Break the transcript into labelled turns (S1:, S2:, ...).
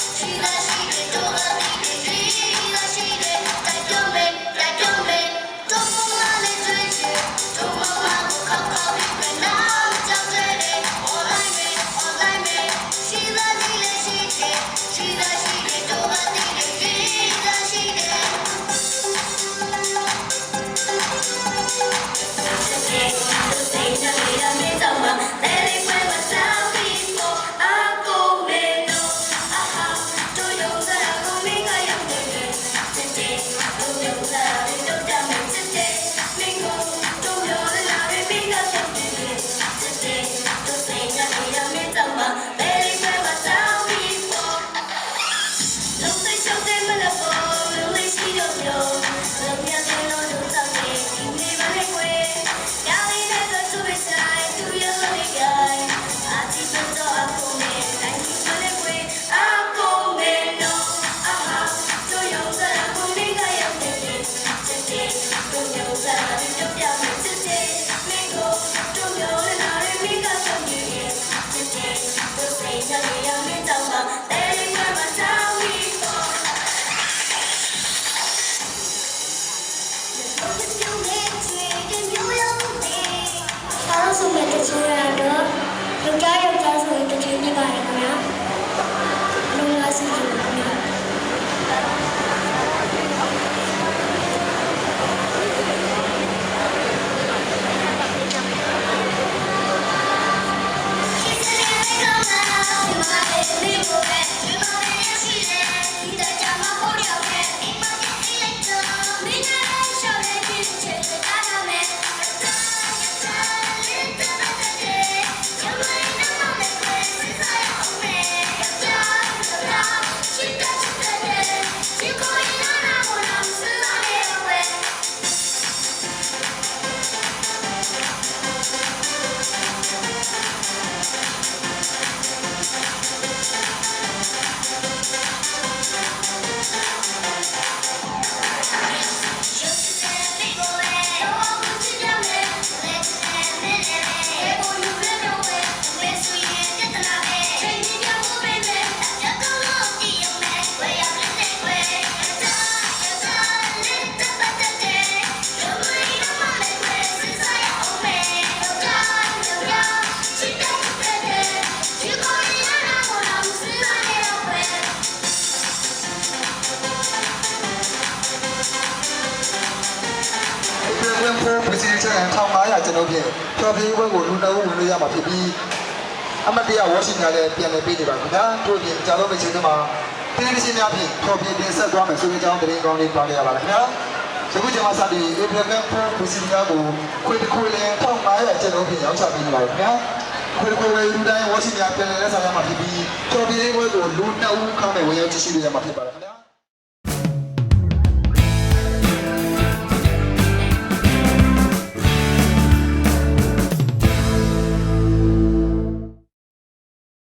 S1: She loves me, you know
S2: အားလုံးစုံမဲ့တချင်းရတော့ယောက်ျားယောက်ျားဆိုရင်တချင်းပြပါတယ်ခင်ဗျာလုံးလာစီကြ
S3: ဖို့ပစီချန်1500ကျွန်တော်ပြင်ဖြော်ပြပွဲကိုလူတော်ဝင်လို့ရမှာဖြစ်ပြီးအမတ်တရားဝါရှင်တန်လည်းပြန်လည်ပေးနေပါခင်ဗျာတို့ပြင်ကြားလို့မချင်းတွေမှာတင်းရှင်များဖြင့်ဖြော်ပြတင်ဆက်သွားမယ်ဆိုတဲ့အကြောင်းသတင်းကောင်းလေးပါရပါလားခင်ဗျာဒီခုချိန်မှာစပြီးဧပြီလဖို့ပစီများကိုခွေတစ်ခွေလဲ1500ကျွန်တော်ပြင်ရောက်ချပေးနေပါခင်ဗျာခွေတစ်ခွေဝယ်လူတိုင်းဝါရှင်တန်ပြန်လည်လက်ဆောင်ရမှာဖြစ်ပြီးဖြော်ပြပွဲကိုလူ2ဦးခန့်နဲ့ဝင်ရောက်ကြည့်ရှုရမှာဖြစ်ပါလား